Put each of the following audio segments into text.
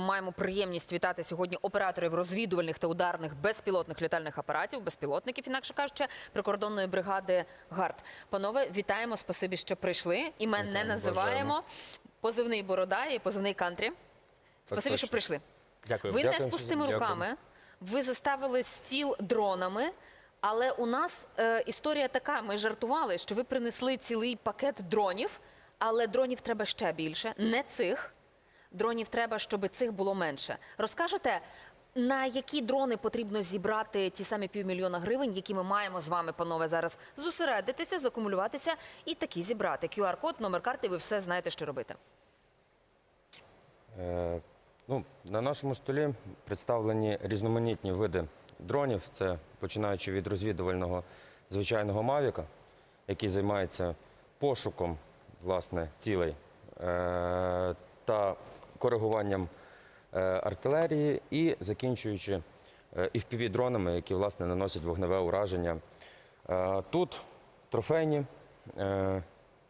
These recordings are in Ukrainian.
маємо приємність вітати сьогодні операторів розвідувальних та ударних безпілотних літальних апаратів, безпілотників, інакше кажучи, прикордонної бригади ГАРД. Панове, вітаємо, спасибі, що прийшли. Імен не Вітаємо, називаємо. Позивний борода і позивний кантрі. Спасибі, що прийшли. Дякую. Ви не Дякую, з пустими дякую. руками. Ви заставили стіл дронами. Але у нас е, історія така: ми жартували, що ви принесли цілий пакет дронів, але дронів треба ще більше. Не цих дронів треба, щоб цих було менше. Розкажете, на які дрони потрібно зібрати ті самі півмільйона гривень, які ми маємо з вами, панове, зараз зосередитися, закумулюватися і такі зібрати. QR-код, номер карти, ви все знаєте, що робити. Е, ну, на нашому столі представлені різноманітні види дронів. Це починаючи від розвідувального звичайного Мавіка, який займається пошуком власне, цілей е, та коригуванням е, артилерії, і закінчуючи і FPV-дронами, які власне наносять вогневе ураження. Е, тут трофейні е,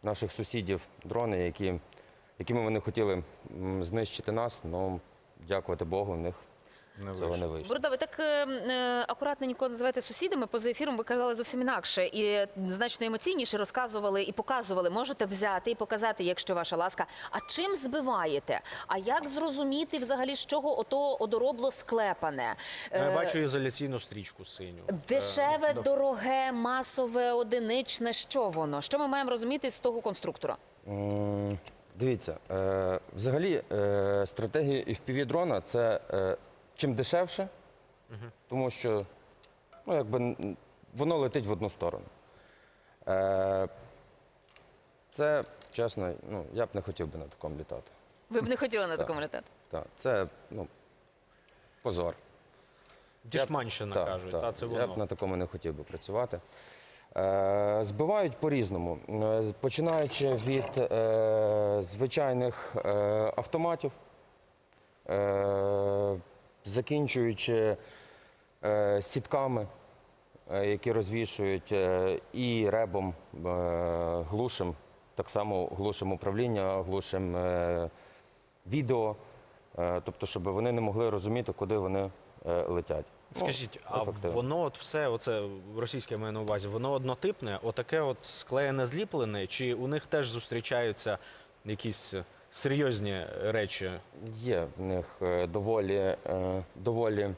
наших сусідів дрони, які якими вони хотіли знищити нас, але дякувати Богу, в них Не цього не вийшло. Борода, ви так е, е, акуратненько називаєте сусідами. Поза ефіром ви казали зовсім інакше і значно емоційніше розказували і показували. Можете взяти і показати, якщо ваша ласка. А чим збиваєте? А як зрозуміти взагалі, з чого ото одоробло склепане? Я Е, бачу ізоляційну стрічку синю. Дешеве, Е, дороге, масове, одиничне. Що воно? Що ми маємо розуміти з того конструктора? Дивіться, е, взагалі е, стратегія FPV-дрона це е, чим дешевше, тому що ну, якби, воно летить в одну сторону. Е, це, чесно, ну, я б не хотів би на такому літати. Ви б не хотіли на Так. такому літати? Так, це ну, позор. Дішманщина Так, кажуть, так. та це Я б воно. на такому не хотів би працювати. Е, збивають по-різному. Е, Починаючи від е, звичайних е, автоматів, е, закінчуючи е, сітками, е, які розвішують, е, і ребом, е, глушем, так само глушем управління, глушем е, відео, е, тобто, щоб вони не могли розуміти, куди вони е, летять. Ну, Скажіть, а ефективно. воно от все, оце російське маю на увазі, воно однотипне, отаке от склеєне зліплене, чи у них теж зустрічаються якісь серйозні речі? Є в них е, доволі, е, доволі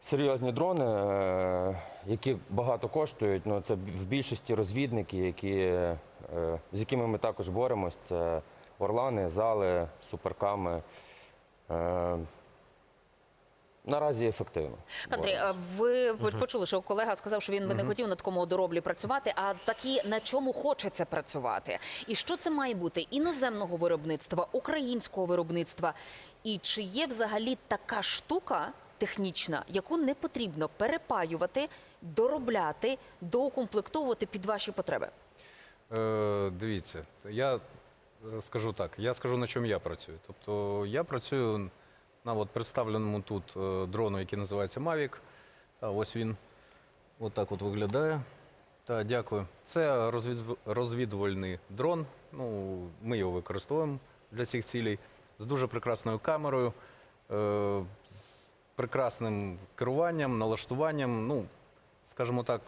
серйозні дрони, е, які багато коштують. Ну, це в більшості розвідники, які, з якими ми також боремось. Це орлани, зали, суперками. Наразі ефективно. Андрій, ви ви почули, що колега сказав, що він би не хотів на такому одороблі працювати. А такі на чому хочеться працювати? І що це має бути іноземного виробництва, українського виробництва? І чи є взагалі така штука технічна, яку не потрібно перепаювати, доробляти, доукомплектовувати під ваші потреби? Е, дивіться, я е, скажу так, я скажу на чому я працюю. Тобто я працюю на от представленому тут е, дрону, який називається Mavic. Ось він отак от виглядає. Та, дякую. Це розвід- розвідувальний дрон. Ну, ми його використовуємо для цих цілей з дуже прекрасною камерою, е, з прекрасним керуванням, налаштуванням. Ну, скажімо так,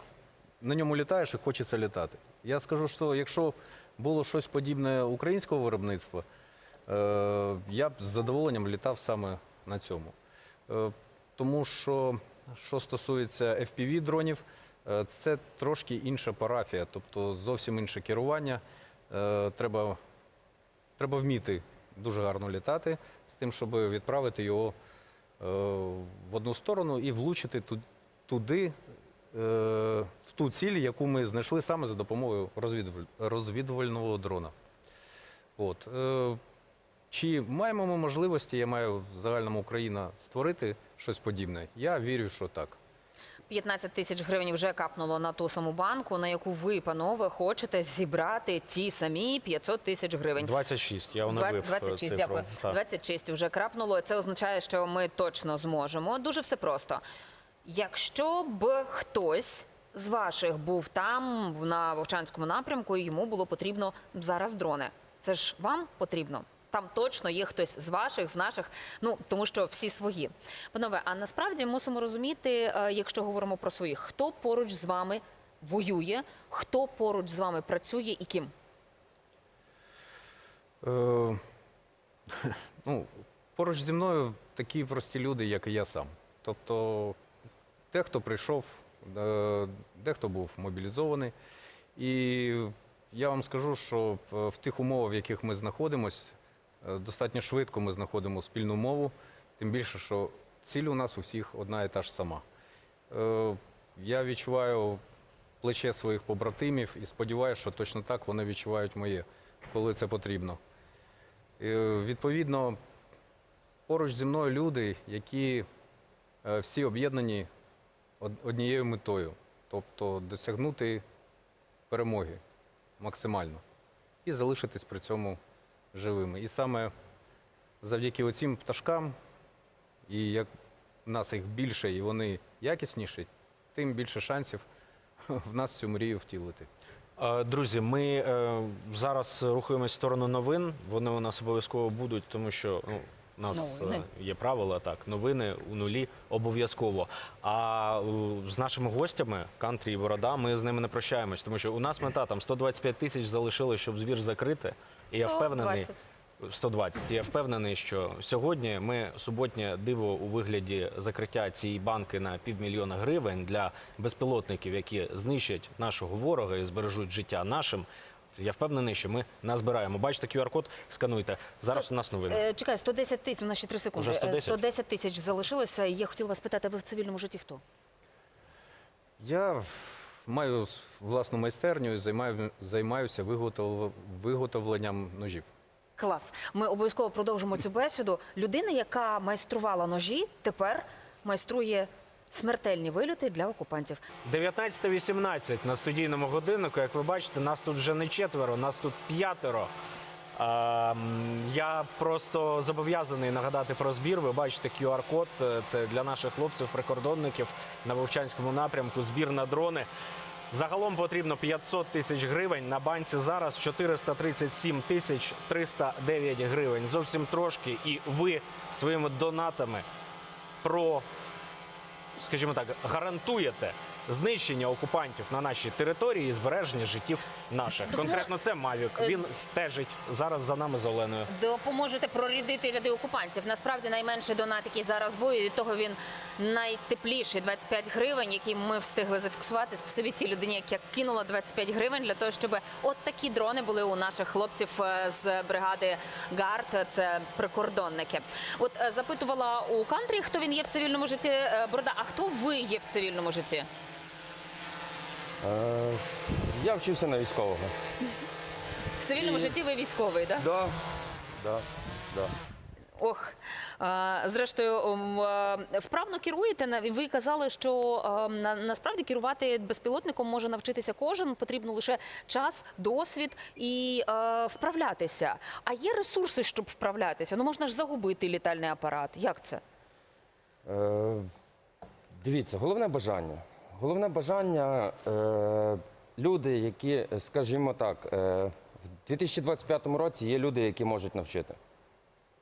на ньому літаєш і хочеться літати. Я скажу, що якщо було щось подібне українського виробництва, я б з задоволенням літав саме на цьому. Е, тому що, що стосується FPV-дронів, е, це трошки інша парафія, тобто зовсім інше керування. Е, треба, треба вміти дуже гарно літати з тим, щоб відправити його е, в одну сторону і влучити туди, е, в ту ціль, яку ми знайшли саме за допомогою розвідувального дрона. От. Е, Чи маємо ми можливості, я маю в загальному Україна створити щось подібне? Я вірю, що так. 15 тисяч гривень вже капнуло на ту саму банку, на яку ви, панове, хочете зібрати ті самі 500 тисяч гривень. 26, я оновив 26, цифру. дякую. Так. 26 вже крапнуло. Це означає, що ми точно зможемо. Дуже все просто. Якщо б хтось з ваших був там на Вовчанському напрямку, і йому було потрібно зараз дрони. Це ж вам потрібно. Там точно є хтось з ваших, з наших, ну тому що всі свої. Панове, а насправді мусимо розуміти, е, якщо говоримо про своїх, хто поруч з вами воює, хто поруч з вами працює і ким. Е, ну, поруч зі мною такі прості люди, як і я сам. Тобто, дехто прийшов, е, дехто був мобілізований. І я вам скажу, що в тих умовах, в яких ми знаходимося, достатньо швидко ми знаходимо спільну мову, тим більше, що ціль у нас у всіх одна і та ж сама. Е, Я відчуваю плече своїх побратимів і сподіваюся, що точно так вони відчувають моє, коли це потрібно. Е, Відповідно, поруч зі мною люди, які е, всі об'єднані однією метою, тобто досягнути перемоги максимально і залишитись при цьому живими. І саме завдяки оцим пташкам, і як в нас їх більше і вони якісніші, тим більше шансів в нас цю мрію втілити. Е, Друзі, ми е, зараз рухаємось в сторону новин. Вони у нас обов'язково будуть, тому що ну, у нас Новини. е, є правила так. Новини у нулі обов'язково. А е, з нашими гостями, Кантрі і Борода, ми з ними не прощаємось, тому що у нас мета там 125 тисяч залишилось, щоб звір закрити. І я впевнений. 120. 120. Я впевнений, що сьогодні ми суботнє диво у вигляді закриття цієї банки на півмільйона гривень для безпілотників, які знищать нашого ворога і збережуть життя нашим. Я впевнений, що ми назбираємо. Бачите QR-код, скануйте. Зараз у нас новини. Е, чекай, 110 тисяч, у нас ще 3 секунди. Уже 110? Е, 110 тисяч залишилося. Я хотіла вас питати, ви в цивільному житті хто? Я маю власну майстерню і займаю, займаюся виготов, виготовленням ножів. Клас. Ми обов'язково продовжимо цю бесіду. Людина, яка майструвала ножі, тепер майструє смертельні вильоти для окупантів. 19.18 на студійному годиннику. Як ви бачите, нас тут вже не четверо, нас тут п'ятеро. А, м, я просто зобов'язаний нагадати про збір. Ви бачите QR-код. Е, Це для наших хлопців-прикордонників на Вовчанському напрямку. Збір на дрони. Загалом потрібно 500 тисяч гривень. На банці зараз 437 тисяч 309 гривень. Зовсім трошки. І ви своїми донатами про скажімо так, гарантуєте знищення окупантів на нашій території і збереження життів наших. Конкретно це Мавік. Е, Він стежить зараз за нами з Оленою. Допоможете прорядити ряди окупантів. Насправді найменший донат, який зараз бою, від того він найтепліший 25 гривень, який ми встигли зафіксувати. Спасибі цій людині, яка кинула 25 гривень для того, щоб от такі дрони були у наших хлопців е, з бригади ГАРД. Це прикордонники. От е, запитувала у кантрі, хто він є в цивільному житті. Борода, а хто ви є в цивільному житті? Е, я вчився на військового. В цивільному житті ви військовий, так? Да, да, да. Ох, а, зрештою, м, а, вправно керуєте. На- Ви казали, що а, на- насправді керувати безпілотником може навчитися кожен. Потрібно лише час, досвід і вправлятися. А є ресурси, щоб вправлятися? Ну можна ж загубити літальний апарат. Як це? Е, дивіться, головне бажання. Головне бажання е, люди, які, скажімо так, е, в 2025 році є люди, які можуть навчити.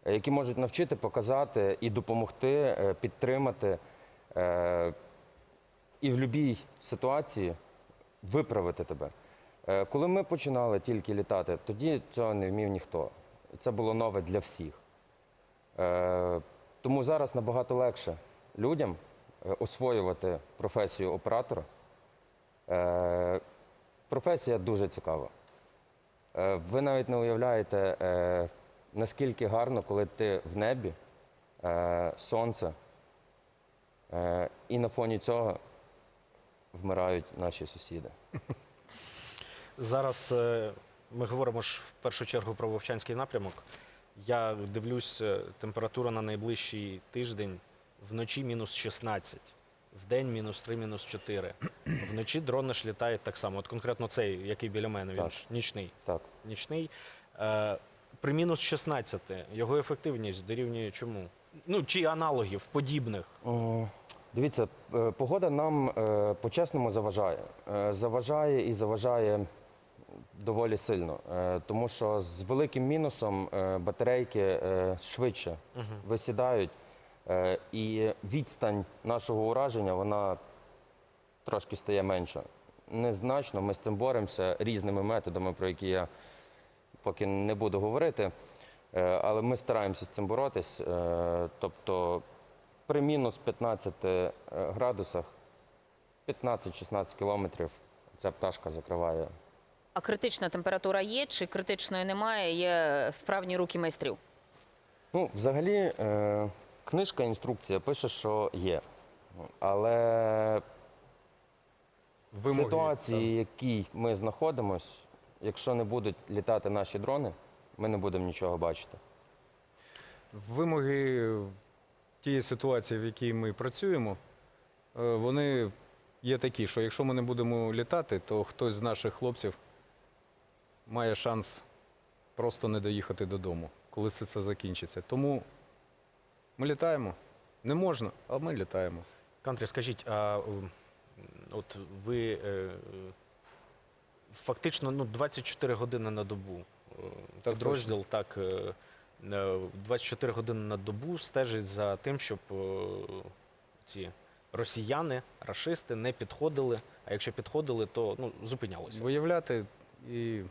Е, Які можуть навчити, показати і допомогти, е, підтримати е, і в будь-якій ситуації виправити тебе. Е, Коли ми починали тільки літати, тоді цього не вмів ніхто. Це було нове для всіх. Е, Тому зараз набагато легше людям е, освоювати професію оператора. Е, Професія дуже цікава. Е, Ви навіть не уявляєте, е, наскільки гарно, коли ти в небі, е, сонце, е, і на фоні цього вмирають наші сусіди. Зараз е, ми говоримо ж в першу чергу про Вовчанський напрямок. Я дивлюсь, е, температура на найближчий тиждень вночі мінус 16, в день мінус 3, мінус 4. Вночі дрони ж літають так само. От конкретно цей, який біля мене, він Так. ж нічний. Так. нічний. Е, при мінус 16 його ефективність дорівнює чому? Ну, чи аналогів подібних. О, Дивіться, е, погода нам е, по-чесному заважає. Е, Заважає і заважає доволі сильно, е, тому що з великим мінусом е, батарейки е, швидше висідають, і відстань нашого ураження вона трошки стає менша. Незначно ми з цим боремося різними методами, про які я поки не буду говорити. Е, Але ми стараємося з цим боротись. Е, Тобто при мінус 15 е, градусах 15-16 кілометрів ця пташка закриває. А критична температура є чи критичної немає? Є вправні руки майстрів. Ну, взагалі, е, книжка, інструкція пише, що є. Але в Вимоги, ситуації, в якій ми знаходимося, якщо не будуть літати наші дрони, ми не будемо нічого бачити. Вимоги тієї ситуації, в якій ми працюємо, е, вони є такі, що якщо ми не будемо літати, то хтось з наших хлопців має шанс просто не доїхати додому, коли все це закінчиться. Тому ми літаємо. Не можна, а ми літаємо. Кантрі, скажіть, а от ви е, фактично ну, 24 години на добу. е, Так Підрозділ так е, е, 24 години на добу стежить за тим, щоб ці росіяни, рашисти не підходили. А якщо підходили, то ну, зупинялися. Виявляти і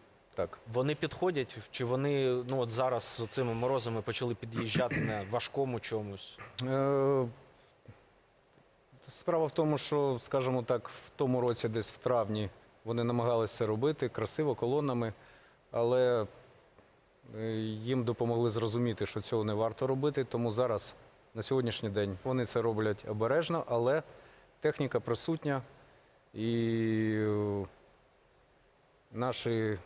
так. Вони підходять, чи вони ну от зараз з цими морозами почали під'їжджати на важкому чомусь? Е, Справа в тому, що, скажімо так, в тому році, десь в травні, вони намагалися це робити красиво, колонами, але е, їм допомогли зрозуміти, що цього не варто робити. Тому зараз, на сьогоднішній день, вони це роблять обережно, але техніка присутня і е, наші,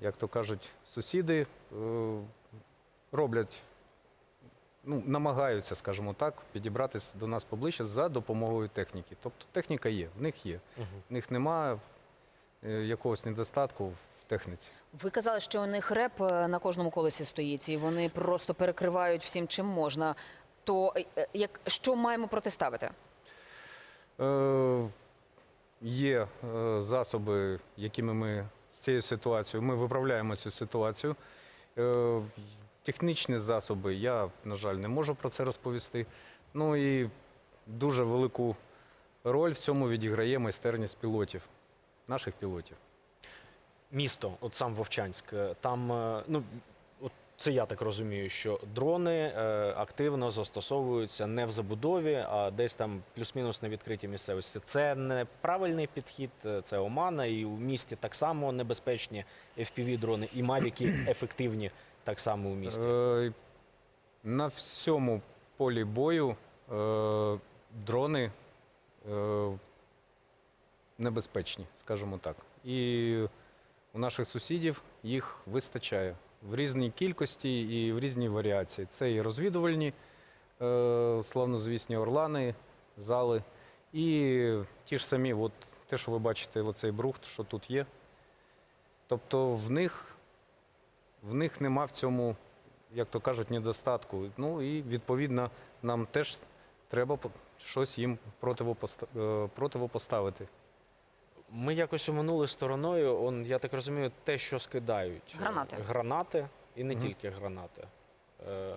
як то кажуть, сусіди е, роблять ну, намагаються, скажімо так, підібратися до нас поближче за допомогою техніки. Тобто техніка є, в них є. В них немає е, якогось недостатку в техніці. Ви казали, що у них реп е, на кожному колесі стоїть, і вони просто перекривають всім, чим можна. То як що маємо протиставити? Е, є е, засоби, якими ми з цією ситуацією, ми виправляємо цю ситуацію. Е, технічні засоби я, на жаль, не можу про це розповісти. Ну і дуже велику роль в цьому відіграє майстерність пілотів, наших пілотів. місто, от сам Вовчанськ, е, там, е, ну, це я так розумію, що дрони е, активно застосовуються не в забудові, а десь там плюс-мінус на відкритій місцевості. Це не правильний підхід, е, це омана, і в місті так само небезпечні FPV-дрони, і мавіки ефективні так само у місті. Е, На всьому полі бою дрони небезпечні, скажімо так. І у наших сусідів їх вистачає в різній кількості і в різній варіації. Це і розвідувальні, е, славнозвісні орлани, зали, і ті ж самі, от те, що ви бачите, оцей брухт, що тут є. Тобто в них в них нема в цьому, як то кажуть, недостатку. Ну і відповідно нам теж треба щось їм е, противопоставити. Ми якось оминули стороною, он, я так розумію, те, що скидають. Гранати. Е, Гранати, і не Мгм. тільки гранати. Е,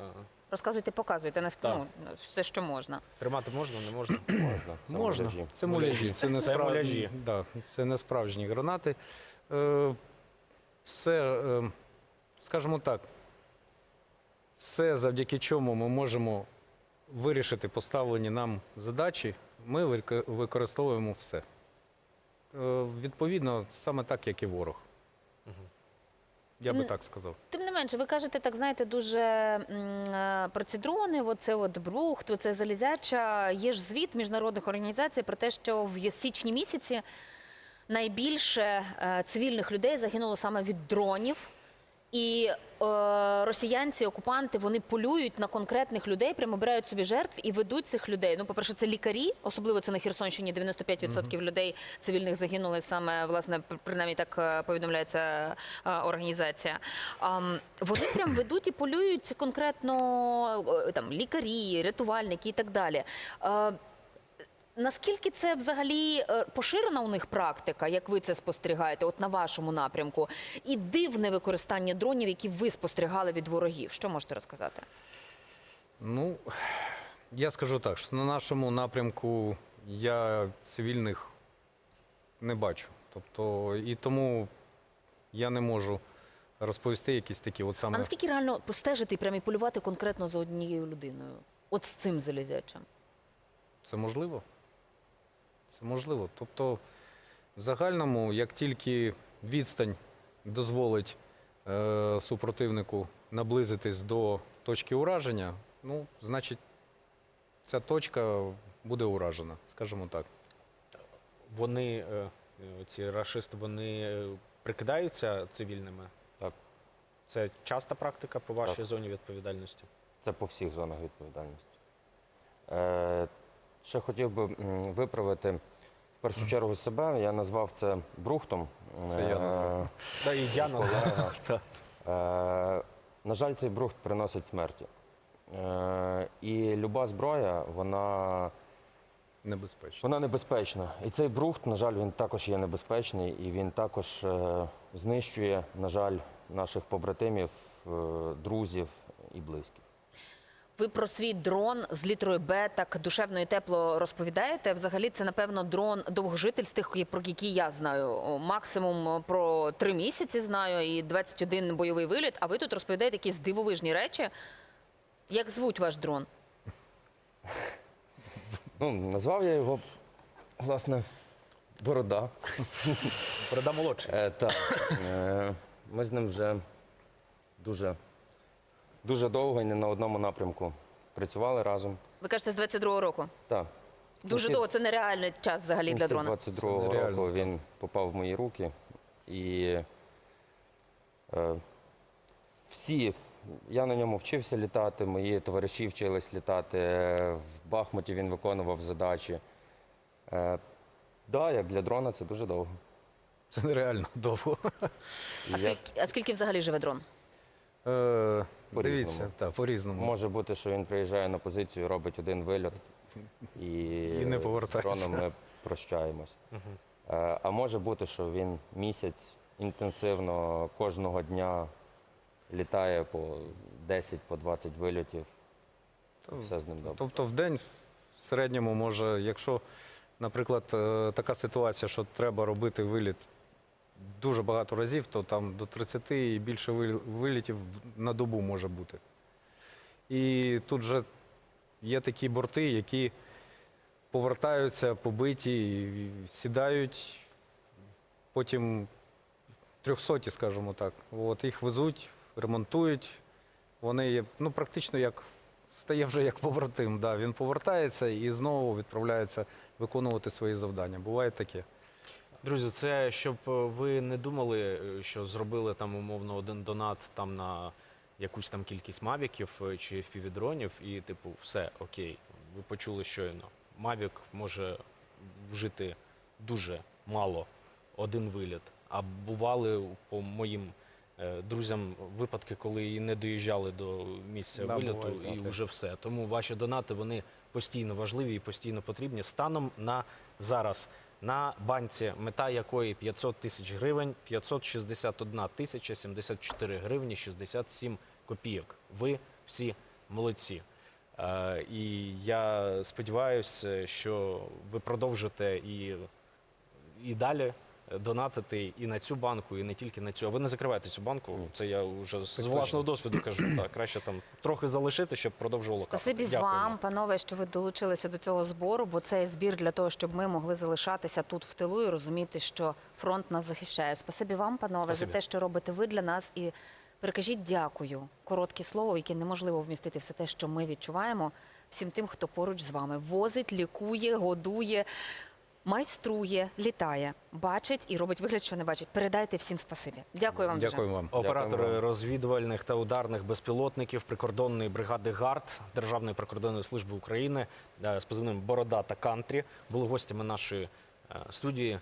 Розказуйте, показуйте нас Так. ну, все, що можна. тримати можна, не можна? Можна. Це Можна. муляжі. Це Муляжі. муляжі. Це не Це справ- муляжі. Да, це не справжні гранати. Е, все, е, скажімо так, все, завдяки чому ми можемо вирішити поставлені нам задачі, ми вик- використовуємо все. Е, відповідно, саме так, як і ворог. Я би так сказав. Тим не менше, ви кажете, так знаєте, дуже е, про ці дрони, оце от брухт, оце залізяча. Є ж звіт міжнародних організацій про те, що в січні місяці найбільше е, цивільних людей загинуло саме від дронів. І е, росіянці, окупанти, вони полюють на конкретних людей, прямо обирають собі жертв і ведуть цих людей. Ну, по-перше, це лікарі, особливо це на Херсонщині. 95% людей цивільних загинули саме, власне, пр- принаймні так е, повідомляє ця е, організація. Ам, вони прям ведуть і полюють конкретно е, там лікарі, рятувальники і так далі. Е, Наскільки це взагалі е, поширена у них практика, як ви це спостерігаєте, от на вашому напрямку, і дивне використання дронів, які ви спостерігали від ворогів? Що можете розказати? Ну, я скажу так, що на нашому напрямку я цивільних не бачу. Тобто, і тому я не можу розповісти якісь такі от А саме. наскільки реально постежити і прямо полювати конкретно за однією людиною? От з цим залізячим? Це можливо? Це можливо. Тобто, в загальному, як тільки відстань дозволить е, супротивнику наблизитись до точки ураження, ну, значить, ця точка буде уражена, скажімо так. Вони, е, ці рашисти, вони е, прикидаються цивільними? Так. Це часта практика по вашій Так. зоні відповідальності? Це по всіх зонах відповідальності. Е, ще хотів би виправити в першу чергу себе. Я назвав це брухтом. Це я назвав. Е, і я назвав. Е, на жаль, цей брухт приносить смерті. Е, і люба зброя, вона, Небезпечно. вона небезпечна. І цей брухт, на жаль, він також є небезпечний, і він також е, знищує, на жаль, наших побратимів, е, друзів і близьких. Ви про свій дрон з літерою Б так душевно і тепло розповідаєте. Взагалі, це напевно дрон довгожитель з тих, про які я знаю. Максимум про три місяці знаю і 21 бойовий виліт. А ви тут розповідаєте якісь дивовижні речі. Як звуть ваш дрон? Ну, назвав я його, власне, Борода. Переда молодший. Е, так. Е, ми з ним вже дуже, дуже довго і не на одному напрямку працювали разом. Ви кажете, з 22-го року. Так. Дуже довго. Це нереальний час взагалі для дрона. 22-го року він попав в мої руки. І е, всі, я на ньому вчився літати, мої товариші вчились літати. е, В Бахмуті він виконував задачі. Так, е, да, як для дрона це дуже довго. Це нереально довго. А скільки, а скільки взагалі живе дрон? Е, По-різному. дивіться, так, по-різному. Може бути, що він приїжджає на позицію, робить один вильот і, І не повертається. з дроном ми прощаємось. Е, А може бути, що він місяць інтенсивно кожного дня літає по 10 по 20 вильотів. Все з ним добре. Тобто в день в середньому може, якщо, наприклад, е, така ситуація, що треба робити виліт дуже багато разів, то там до 30 і більше вилітів на добу може бути. І тут же є такі борти, які повертаються побиті, сідають, потім трьохсоті, скажімо так. От, їх везуть, ремонтують. Вони ну, практично як стає вже як побратим. Да. Він повертається і знову відправляється виконувати свої завдання. Буває таке. Друзі, це щоб е, ви не думали, е, що зробили там умовно один донат там на якусь там кількість мавіків е, чи впівдронів, і типу, все окей, ви почули щойно. Мавік може вжити дуже мало один виліт. А бували по моїм е, друзям випадки, коли і не доїжджали до місця Да, виліту, бувають і таке. вже все. Тому ваші донати вони постійно важливі і постійно потрібні. Станом на зараз на банці, мета якої 500 тисяч гривень, 561 тисяча 74 гривні 67 копійок. Ви всі молодці. Е, і я сподіваюся, що ви продовжите і, і далі донатити і на цю банку, і не тільки на цю. А ви не закриваєте цю банку. Це я вже з власного досвіду кажу. Так, краще там трохи залишити, щоб продовжувало капати. Спасибі Дякуємо. вам, панове, що ви долучилися до цього збору, бо це збір для того, щоб ми могли залишатися тут в тилу і розуміти, що фронт нас захищає. Спасибі вам, панове, Спасибі. за те, що робите ви для нас. І перекажіть дякую. Коротке слово, яке неможливо вмістити все те, що ми відчуваємо всім тим, хто поруч з вами возить, лікує, годує. Майструє, літає, бачить і робить вигляд, що не бачить. Передайте всім спасибі. Дякую вам дуже. Дякую вам. Оператори розвідувальних та ударних безпілотників прикордонної бригади ГАРД Державної прикордонної служби України е, з позивним Борода та Кантрі були гостями нашої е, студії.